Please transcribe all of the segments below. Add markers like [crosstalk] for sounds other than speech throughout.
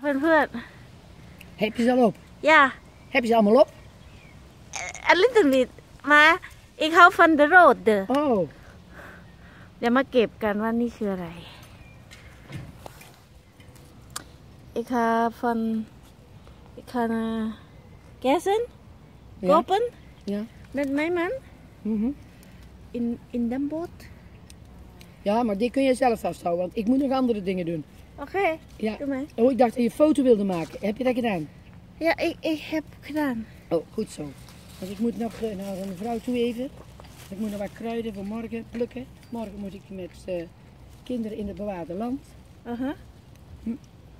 เพื่อน Heb je ze al op? ๆย่า Heb je ze allemaal op? a little bit มาอีกเขาฟันเดอร์โรดเดอ Oh, เดี๋ยวมาเก็บกันว่านี่คืออะไรอีกค่ะฟันอีกค่ะนะแกสัน Ja. โกปัน ja. เม็ดไม้มัน Mhm. in in de boot Ja, maar die kun je zelf vasthouden, want ik moet nog andere dingen doen. Oké, ja. Oh, ik dacht dat je een foto wilde maken. Heb je dat gedaan? Ja, ik, ik heb gedaan. Oh, goed zo. Dus ik moet nog eh, naar een vrouw toe even. Ik moet nog wat kruiden voor morgen plukken. Morgen moet ik met eh, kinderen in het bewaarde land. Aha. Hm.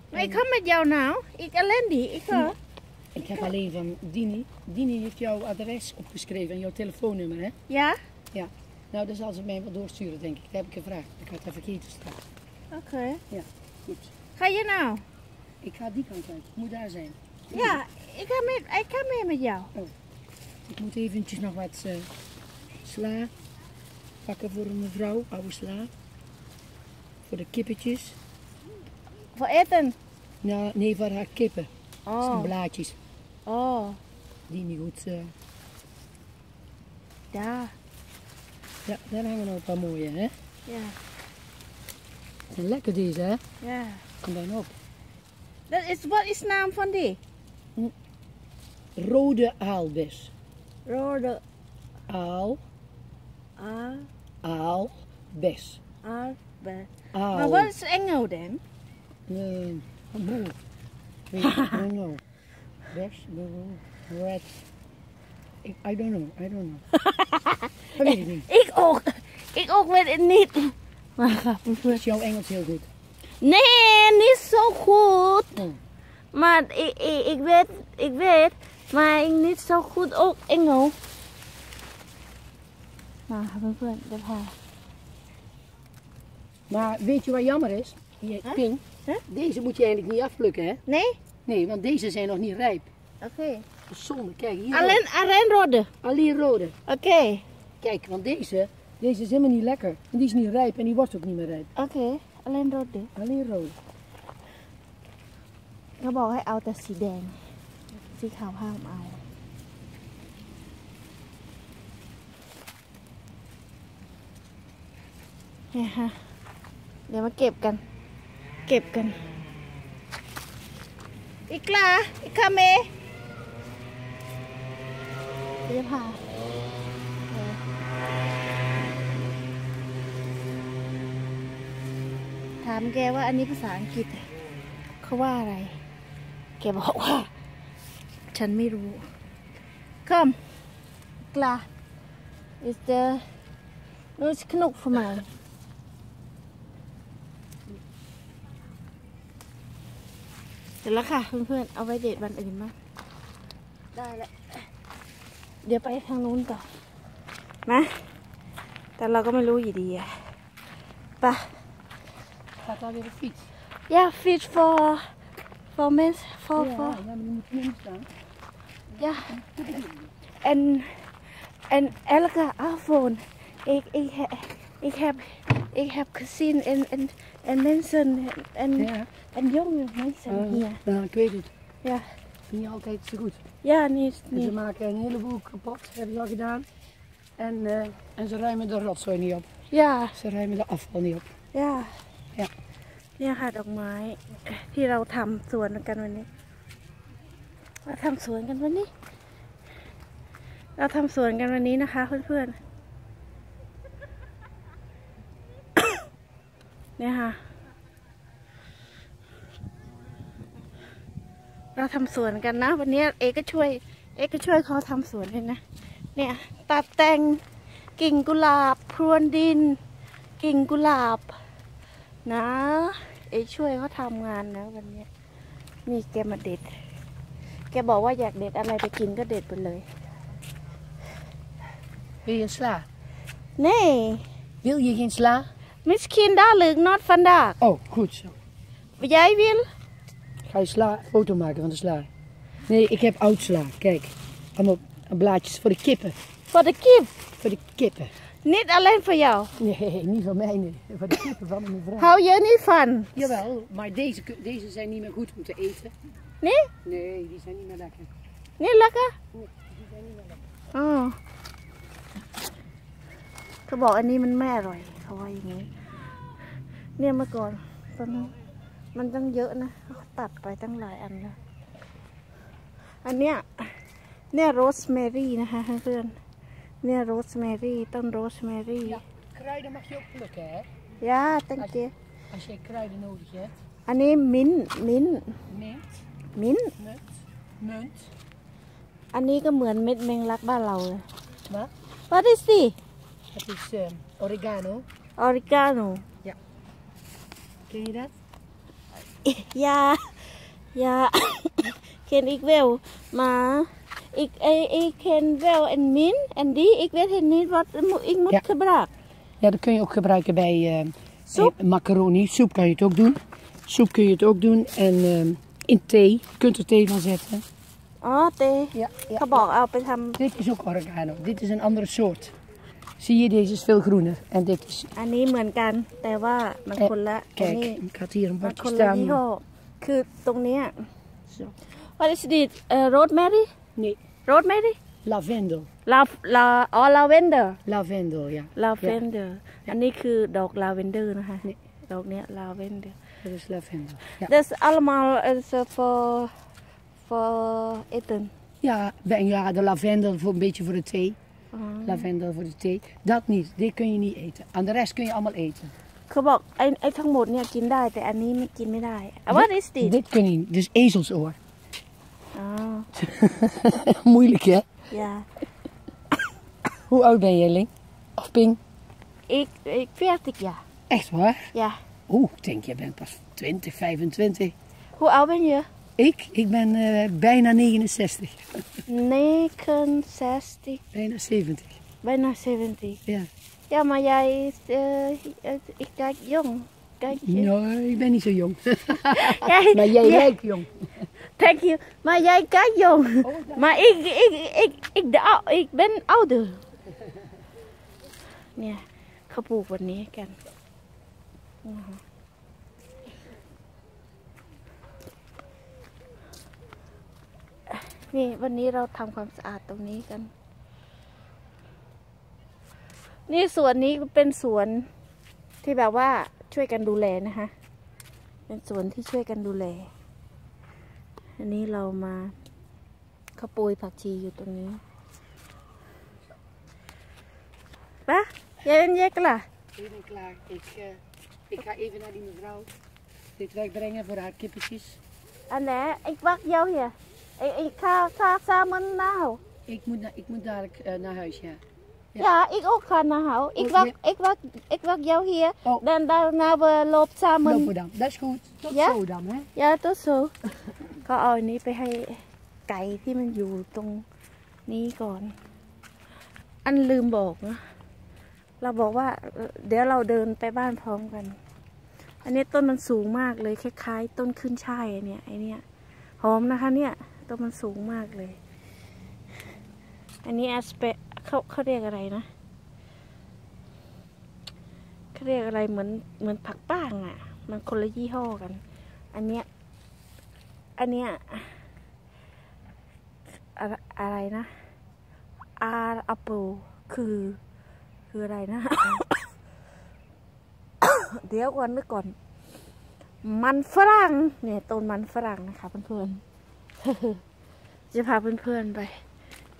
Maar ik kom met jou nou. Ik alleen Ik ga. Hm. Ik heb alleen van Dini. Dini heeft jouw adres opgeschreven en jouw telefoonnummer, hè? Ja. Ja. Nou, dus dan zal ze mij wel doorsturen, denk ik. Dat heb ik gevraagd. Ik had dat vergeten straks. Oké. Ja. Ga je nou? Ik ga die kant uit. Ik moet daar zijn. Ja, ik ga, mee, ik ga mee met jou. Oh. Ik moet eventjes nog wat uh, sla pakken voor een mevrouw. Oude sla. Voor de kippetjes. Voor eten? Ja, nou, nee, voor haar kippen. Oh. Zijn blaadjes. Oh. Die niet goed... Uh... Ja. Ja, daar hangen een paar mooie, hè? Ja. En lekker deze, hè? Ja. Kom bijna op. Dat is, wat is de naam van die? Hm. Rode aalbes. Rode aal. Aal. Aalbes. Aalbes. Aal. Maar wat is Engel dan? Eh, nee, moe. [laughs] I don't know. Best, red. Ik, I don't know, I don't know. [laughs] ik, ik ook, ik ook weet het niet. กอกเวทนิดมาค่ะเพื่อน Is jouw Engels heel goed? ๆnee niet zo goed Oh. maar ik, ik, ik weet ik weet maar ik niet zo goed ook Engels มาค่ะเพื่อนๆเดี๋ยวพา Maar weet je wat jammer is? Hier, Huh? Ping. Huh? Deze moet je eigenlijk niet afplukken, hè? nee Nee, want deze zijn nog niet rijp. oké Dat is zonde. Kijk, hier. alleen alleen rode Alleen rode. oké Kijk, want deze, deze is helemaal niet lekker. En die is niet rijp en die wordt ook niet meer rijp. oké alleen rode Alleen rode. เขาบอกให้เอาแต่สีแดง สีขาวห้ามเอา เนี่ยฮะ เดี๋ยวมาเก็บกัน เก็บกัน อีกลา อีกคาเมเดี๋ยวจะพา ถามแกว่าอันนี้ภาษาอังกฤษเขาว่าอะไร แกบอกว่า ฉันไม่รู้ Kom. Klaar. Is de... Nu is het genoeg voor mij. เสร็จแล้วค่ะเพื่อนๆ เอาไว้เดทวันอื่นมาได้แล้ว เดี๋ยวไปทางนู้นต่อนะ แต่เราก็ไม่รู้อยู่ดีอะไป Gaat daar weer een fiets? Ja, fiets voor, voor mensen, voor, ja, voor, ja, maar die moet niet staan. ja. En, en elke avond, ik, ik, ik, heb, ik heb gezien en, en, en mensen, en, Ja. en jonge mensen Oh, hier. ja, ik weet het. Ja, Niet altijd zo goed. ja, niet, En ze niet. maken een heleboel kapot, hebben ze al gedaan. En, eh, en ze ruimen de rotzooi niet op. Ja, Ze ruimen de afval niet op. เนี่ยค่ะดอกไม้ที่เราทำสวนกันวันนี้เราทำสวนกันวันนี้ เราทำสวนกันวันนี้นะคะ เพื่อนๆเนี่ยค่ะ เราทำสวนกันนะ วันนี้เอกก็ช่วย เอกก็ช่วยเขาทำสวนเลยนะ เนี่ยตัดแต่งกิ่งกุหลาบพรวนดิน กิ่งกุหลาบ นะ เอกช่วยเขาทำงานนะวันเนี้ยนี่แกมาเด็ด แกบอกว่าอยากเด็ดอะไรไปกินก็เด็ดไปเลย Wil je een sla? นี่ Wil je geen sla? misschien dadelijk not vandaag Oh, goed zo. jij wil Ga je sla, foto maken van de sla? Nee, ik heb oud sla. Kijk. Allemaal blaadjes voor de kippen. voor de kip Voor de kippen. Niet alleen voor jou. Nee, niet van mij, nee. Van de kippen van mijn vrouw. Hou je niet van? Jawel, maar deze, kun- deze zijn niet meer goed om te eten. Nee? Nee, die zijn niet meer lekker. Niet lekker? Nee, die zijn niet meer lekker. อ๋อเขาบอกอันนี้มันไม่อร่อยเขาว่าอย่างนี้ เนี่ยเมื่อก่อนตอนนั้นมันตั้งเยอะนะเขาตัดไปตั้งหลายอันแล้วอันเนี้ยเนี่ยโรสแมรี่นะคะเพื่อนๆ เนี่ยโรสแมรี่ต้นโรสแมรี่ Ja, kruiden mag je ook plukken, hè? ย่าตังเก Als je kruiden nodig hebt. อันนี้มิ้นท์มิ้นท์ Mint, มิ้นท์ nut, munt. อันนี้ก็เหมือนเม็ดแมงลักบ้านเราเลย Wat? What is this Het is ehm, oregano. oregano Ken je dat? ยายาเค นอีกเวลมาอีกไออีเคนเวลen min en die ik weet het niet wat mo- ik moet Ja. gebruiken Ja, dat kun je ook gebruiken bij ehm, Soep? eh, macaroni. Soep kan je het ook doen. Soep kun je het ook doen. En ehm, in thee. Je kunt er thee van zetten. อ๋อเต Ja, เขาบอกเอาไปท Dit is ook oregano. Dit is een andere soort. Zie je, deze is veel groener. En dit is... ำอันนี้เหมือนกัน แต่ว่ามันคนละอัน Kijk, นี้ ik had hier een มัน bordje คนละยี่ staan. ห้อคือตรงเนี้ย Zo. what is this เอ่อ rosemary Nee, rosemary lavendel. ลาลาอ๋อ lavender Lavendel, ja. lavender อันนี้คือดอก lavender นะคะ นี่ ดอกเนี้ย lavender Dat is lavendel. Ja, Dat is allemaal is, uh, voor, voor eten. ja, bij- ja de lavendel voor een beetje voor de thee. Oh. Lavendel voor de thee. Dat niet. Dit kun je niet eten. Aan de rest kun je allemaal eten. เขาบอกไอ้ไอ้ทั้งหมดเนี่ยกินได้แต่อันนี้ไม่กินไม่ได้ What is this? Dit kun je niet. Dit is ezelsoor. Oh. [laughs] Moeilijk, hè? Ja. [coughs] Hoe oud ben je Ling? Of Ping? Ik, ik 40 jaar. Echt waar? Ja. Oeh, ik denk, jij bent pas 20, 25. Hoe oud ben je? Ik? Ik ben uh, bijna 69. 69. [laughs] Bijna 70. Bijna 70. Ja. Ja, maar jij is, uh, ik kijk jong. Kijk je? Nee, ik ben niet zo jong. [laughs] maar jij lijkt jong. Thank you. Maar jij kijkt jong. Maar ik, ik, ik, ik, de, ou- ik ben ouder. เนี่ยเขาปลูกวันนี้กันอือฮึนี่วันนี้เราทำความสะอาดตรงนี้กัน นี่สวนนี้เป็นสวนที่แบบว่าช่วยกันดูแลนะคะ เป็นสวนที่ช่วยกันดูแล อันนี้เรามาขโปรยผักชีอยู่ตรงนี้ปะยายเป็นเยกล่ะ Ik ben klaar. Ik, eh, ik ga even naar die mevrouw dit wegbrengen voor haar kippetjes. อันไหนอีกวักเยาวเหียไอไอข้าวข้าวซามันนาว Ik moet, na- ik moet dadelijk eh, naar huis, ja. อย่าอีกโอคานาเฮาอีกวักอีกวักอีกวักเยาวเฮีย Oh. ดันดาวนาเบอร์ลบซามัน Lopen we dan. Dat is goed. Tot Ja? zo dan, hè. ยาตัวสู ก็เอาอันนี้ไปให้ไก่ที่มันอยู่ตรงนี้ก่อน อันลืมบอกนะ เราบอกว่า เดี๋ยวเราเดินไปบ้านพร้อมกัน อันนี้ต้นมันสูงมากเลยคล้ายๆ ต้นขึ้นช่ายเนี่ยไอเนี่ยหอมนะคะเนี่ยต้นมันสูงมากเลย อันนี้แอสเปเขาเขาเรียกอะไรนะเขาเรียกอะไรเหมือนเหมือนผักป้างอะ่ะ มันคนละยี่ห้อกัน อันเนี้ย อันเนี้ยอะไรนะอาร์อัปเปิลคือคืออะไรนะ เดี๋ยวก่อนนึกก่อน มันฝรั่งเนี่ยต้นมันฝรั่งนะคะเพื่อนๆจะพาเพื่อนๆไป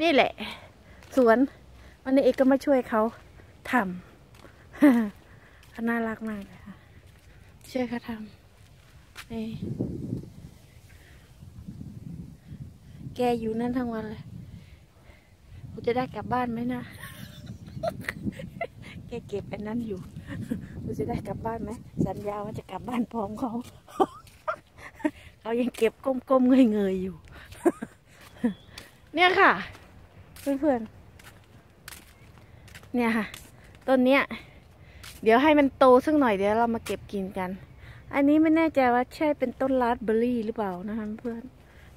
นี่แหละ สวน วันนี้เอกก็มาช่วยเขาทำน่ารักมากเลยค่ะช่วยเขาทำนี่ แกอยู่นั่นทั้งวันเลยกูจะได้กลับบ้านไหมนะ แกเก็บอันนั้นอยู่กูจะได้กลับบ้านไหมสัญญาว่าจะกลับบ้านพร้อมเขา เขายังเก็บก้มๆเงยๆอยู่ เนี่ยค่ะ เพื่อนๆ เนี่ยค่ะ ต้นเนี้ย เดี๋ยวให้มันโตสักหน่อยเดี๋ยวเรามาเก็บกินกัน อันนี้ไม่แน่ใจว่าใช่เป็นต้นราสเบอร์รี่หรือเปล่านะคะเพื่อน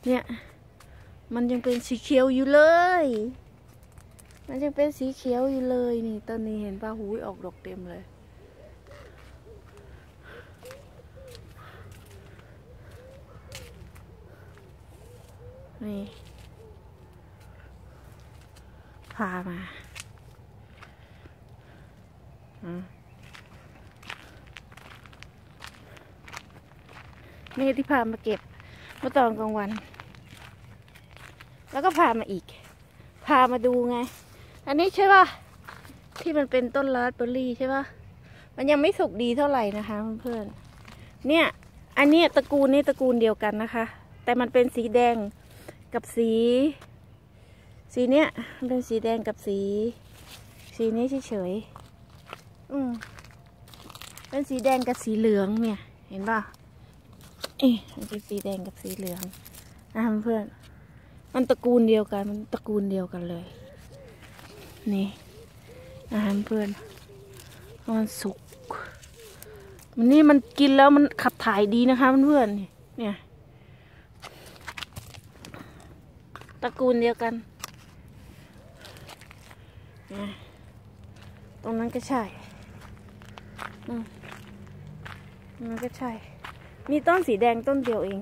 เนี่ย มันยังเป็นสีเขียวอยู่เลย มันยังเป็นสีเขียวอยู่เลยนี่ตอนนี้เห็นป่ะหูยออกดอกเต็มเลยนี่พามาอืมนี่ที่พามาเก็บเมื่อตอนกลางวัน แล้วก็พามาอีก พามาดูไง อันนี้ใช่ป่ะ ที่มันเป็นต้นราสเบอร์รี่ใช่ป่ะ มันยังไม่สุกดีเท่าไหร่นะคะเพื่อนๆเนี่ย อันนี้ตระกูลนี้ตระกูลเดียวกันนะคะ แต่มันเป็นสีแดงกับสี สีเนี้ยมันเป็นสีแดงกับสี สีนี้เฉยๆอืมเป็นสีแดงกับสีเหลืองเนี่ย เห็นป่ะเอ๊ะมันเป็นสีแดงกับสีเหลืองนะคะเพื่อนๆ มันตระกูลเดียวกัน มันตระกูลเดียวกันเลย นี่นะคะเพื่อนมันสุกมันนี่มันกินแล้วมันขับถ่ายดีนะคะเพื่อนๆเนี่ย ตระกูลเดียวกันตรงนั้นก็ใช่อืมนั้นก็ใช่ มีต้นสีแดงต้นเดียวเอง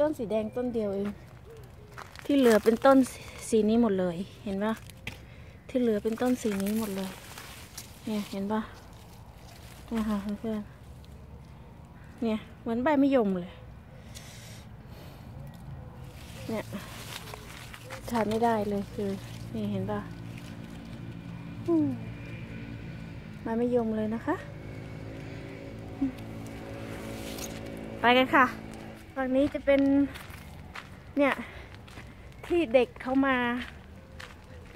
ต้นสีแดงต้นเดียวเอง ที่เหลือเป็นต้นสีนี้หมดเลย เห็นปะที่เหลือเป็นต้นสีนี้หมดเลย เนี่ยเห็นปะเนี่ยค่ะเพื่อนเนี่ยเหมือนใบไมะยมเลย เนี่ยทานไม่ได้เลยคือ นี่เห็นปะมใบมะยมเลยนะคะ ไปกันค่ะ ฝั่งนี้จะเป็นเนี่ยที่เด็กเขามา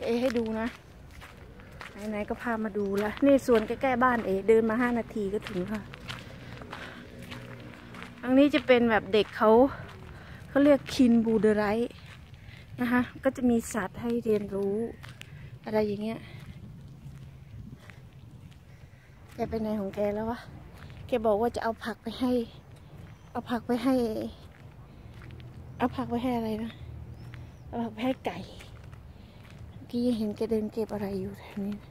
เอให้ดูนะไหนๆก็พามาดูละนี่สวนใกล้ๆบ้านเอเดินมาห้านาทีก็ถึงค่ะอันนี้จะเป็นแบบเด็กเขาเขาเรียกคินบูเดไรท์นะคะ ก็จะมีสัตว์ให้เรียนรู้ อะไรอย่างเงี้ยแกไปไหนของแกแล้ววะ แกบอกว่าจะเอาผักไปให้ เอาผักไปให้ เอาผักไปให้อะไรนะ เอาผักไปให้ไก่เมื่อกี้เห็นแกเดินเก็บอะไรอยู่แถวนี้นะ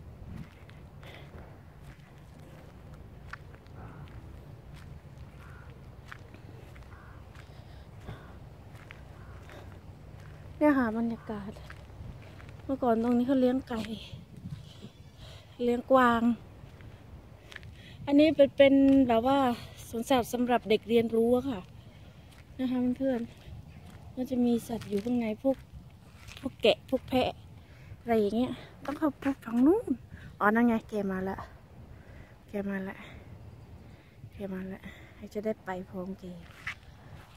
เนี่ยค่ะบรรยากาศ เมื่อก่อนตรงนี้เขาเลี้ยงไก่ เลี้ยงกวาง อันนี้เป็นเป็นแบบว่า วนสัตว์สำหรับเด็กเรียนรู้ค่ะ นะคะเพื่อนๆมันจะมีสัตว์อยู่ข้างในพวกพวกแกะพวกแพะอะไรอย่างเงี้ยต้องเข้าไปฝั่งนู้นอ๋อนั่นไงแกมาละแกมาละแกมาละให้จะได้ไปพร้อมแก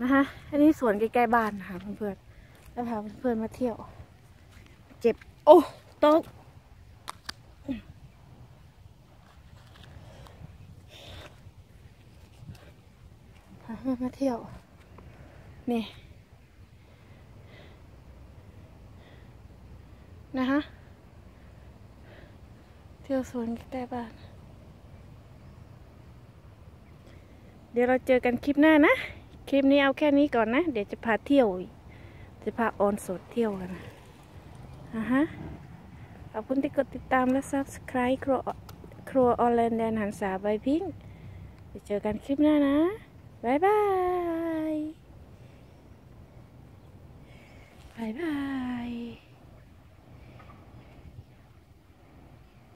นะคะอันนี้สวนใกล้ๆบ้านนะคะเพื่อนๆแล้วพาเพื่อนๆมาเที่ยว เจ็บ โอ้ตก พาเพื่อนมาเที่ยว นี่ นะคะเที่ยวสวนใกล้บ้าน เดี๋ยวเราเจอกันคลิปหน้านะ คลิปนี้เอาแค่นี้ก่อนนะ เดี๋ยวจะพาเที่ยว จะพาออนสดเที่ยวกันนะอะฮะ ขอบคุณที่กดติดตามและ subscribe ครัวครัวออนไลน์แดนหันษาใบพิงค์เจอกันคลิปหน้านะ Bye bye. Bye bye.